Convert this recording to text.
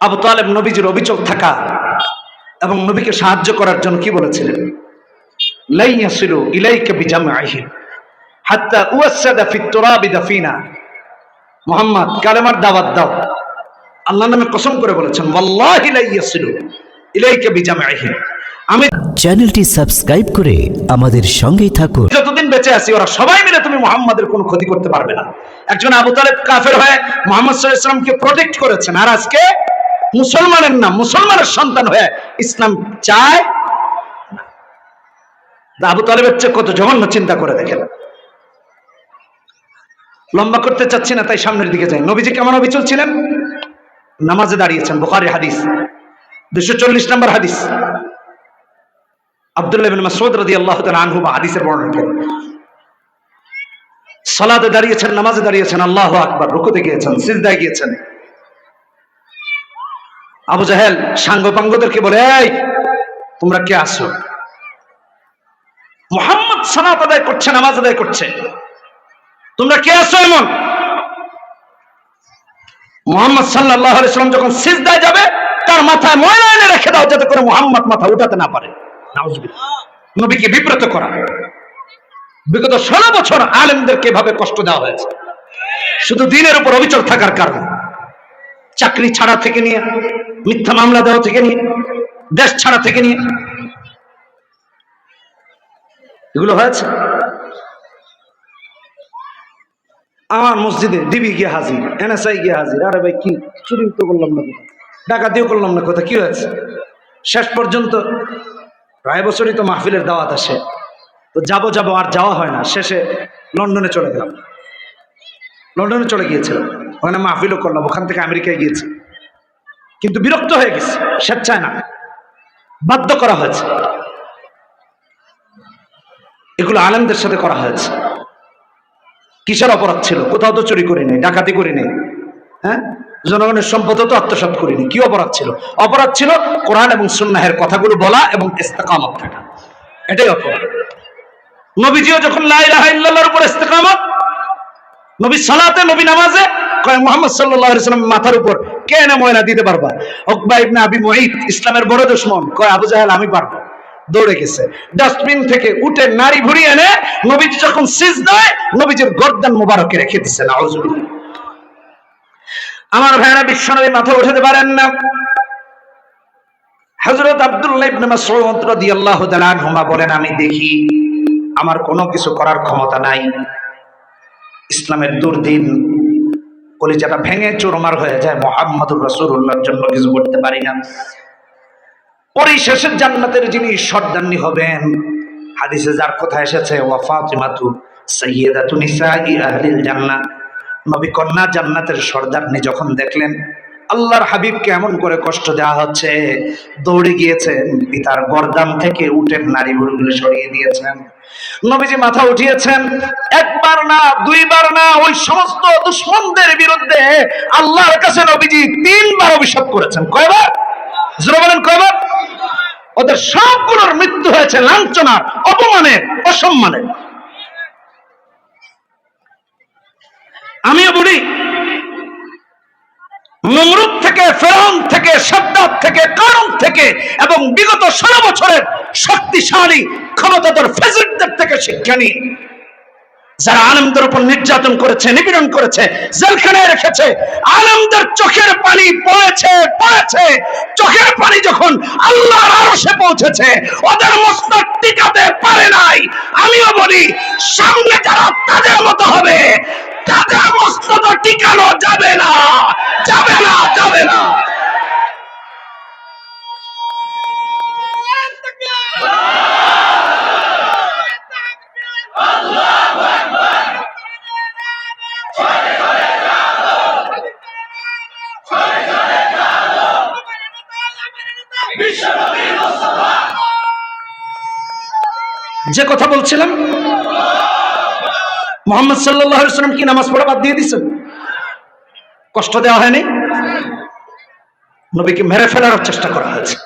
আবু তালেব নবীজির অবিচল থাকা এবং নবীকে সাহায্য করার জন্য কি বলেছিলেন? লাইয়াসিলু ইলাইকা হাত্তা তুরাবি দাফিনা। মুহাম্মদ কালেমার দাওয়াত দাও। আল্লাহ নামে কসম করে বলেছেন ওয়াল্লাহি লাইয়াসিলু ইলাইকা বিজামাইহিম আমি চ্যানেলটি সাবস্ক্রাইব করে আমাদের সঙ্গেই থাকুন। যতদিন বেঁচে আছি ওরা সবাই মিলে তুমি মোহাম্মদের কোনো ক্ষতি করতে পারবে না। একজন আবু তালেব কাফের হয়ে মোহাম্মদ ইসলামকে প্রোটেক্ট করেছেন। আর আজকে মুসলমানের নাম, মুসলমানের সন্তান হয়ে ইসলাম চায় আবু তালেবের চেয়ে কত জঘন্য চিন্তা করে দেখেন। লম্বা করতে চাচ্ছি না, তাই সামনের দিকে যাই। নবীজি কেমন অবিচল ছিলেন নামাজে দাঁড়িয়েছেন, বুখারী হাদিস। দুশো চল্লিশ নম্বর হাদিস। আব্দুল্লাহ আনহু আল্লাহু আকবার, রুকুতে গিয়েছেন, সিজদায় গিয়েছেন। আবু জাহেল সাঙ্গপাঙ্গদেরকে বলে তোমরা কে আসো মোহাম্মদ সালাত আদায় করছে, নামাজ আদায় করছে। তোমরা কে আসো এমন? মোহাম্মদ আলাইহি সাল্লাম যখন সিজদায় যাবে, তার মাথায় ময়লা এনে রেখে দাও যাতে করে মোহাম্মদ মাথা উঠাতে না পারে। নবীকে বিব্রত করা। বিগত ষোলো বছর আলেমদেরকে এভাবে কষ্ট দেওয়া হয়েছে। শুধু দিনের উপর অবিচল থাকার কারণে। চাকরি ছাড়া থেকে নিয়ে, মিথ্যা মামলা দেওয়া থেকে নিয়ে, দেশ ছাড়া থেকে নিয়ে। এগুলো হয়েছে। আমার মসজিদে ডিবি গিয়ে হাজির, এনএসআই গিয়ে হাজির। আরে ভাই, কি চুরি তো করলাম না কোথাও ডাকাতিও করলাম না কোথাও কি হয়েছে? শেষ পর্যন্ত প্রায় বছরই তো মাহফিলের দাওয়াত আসে। তো যাব যাব, আর যাওয়া হয় না। শেষে লন্ডনে চলে গেলাম। লন্ডনে চলে গিয়েছিলাম। ওখানে মাহফিলও করলাম, ওখান থেকে আমেরিকায় গিয়েছি। কিন্তু বিরক্ত হয়ে গেছে, স্বেচ্ছায় না। বাধ্য করা হয়েছে। এগুলো আলেমদের সাথে করা হয়েছে। কিসের অপরাধ ছিল? কোথাও তো চুরি করি নাই ডাকাতি করি নাই হ্যাঁ? জনগণের সম্পদ তো আত্মসাৎ করিনি। কি অপরাধ ছিল? অপরাধ ছিল কোরআন এবং সুন্নাহের কথাগুলো বলা এবং ইস্তেকামত থাকা। এটাই অপরাধ। নবীজিও যখন লা ইলাহা ইল্লাল্লাহর উপর ইস্তেকামত, নবী সালাতে, নবী নামাজে কয়, মুহাম্মদ মাথার উপর কে এনে ময়না দিতে পারবা? উকবা ইবনে আবি ইসলামের বড় দুশমন, কয়, আবু জাহেল, আমি পারব। দৌড়ে গেছে। ডাস্টবিন থেকে উঠে নারী এনে নবীজি যখন সিজদায়, নবীজির গর্দান মুবারকে রেখে মাথা উঠাতে পারেন না। আব্দুল্লাহ ইবনে মাসউদ রাদিয়াল্লাহু তাআলা আনহুমা বলেন, আমি দেখি আমার কোনো কিছু করার ক্ষমতা নাই। ইসলামের দুর্দিন কলিজাটা ভেঙে চোরমার হয়ে যায়। মোহাম্মদুর রসুল্লাহর জন্য কিছু করতে পারি না। পরিশেষের জান্নাতের যিনি সর্দান্নি হবেন, হাদিসে যার কথা এসেছে, ওয়া ফাতিমাতু সাইয়্যিদাতু নিসাই আহলিল জান্নাহ। নবী কন্যা জান্নাতের সর্দারনি যখন দেখলেন আল্লাহর হাবিবকে এমন করে কষ্ট দেওয়া হচ্ছে, দৌড়ে গিয়েছেন পিতার গর্দান থেকে উটের নারী বুড়িগুলো সরিয়ে দিয়েছেন। নবীজি মাথা উঠিয়েছেন, একবার না, দুইবার না, ওই সমস্ত দুশ্মনদের বিরুদ্ধে আল্লাহর কাছে নবীজি তিনবার অভিশাপ করেছেন। কয়বার? জোরে বলেন, কয়বার? ওদের সবগুলোর মৃত্যু হয়েছে লাঞ্ছনার অপমানে, অসম্মানে। আমিও বলি নমরুদ থেকে ফেরন থেকে, সাদ্দাত থেকে, কারণ থেকে এবং বিগত ষোলো বছরের শক্তিশালী, ক্ষমতাধর ফেজিটদের থেকে শিক্ষা নিয়ে। যারা আনন্দের উপর নির্যাতন করেছে, নিপীড়ন করেছে, জেলখানায় রেখেছে আনন্দের চোখের পানি পড়েছে পড়েছে চোখের পানি যখন আল্লাহর আরশে পৌঁছেছে, ওদের মস্তক টিকাতে পারে নাই। আমিও বলি, সামনে যারা তাদের মতো হবে, তাদের মস্তক টিকানো যাবে না যাবে না যাবে না যে কথা বলছিলাম, মোহাম্মদ সাল্লাম কি নামাজ পড়া বাদ দিয়ে দিচ্ছেন কষ্ট দেওয়া হয়নি? নবীকে মেরে ফেলার চেষ্টা করা হয়েছে।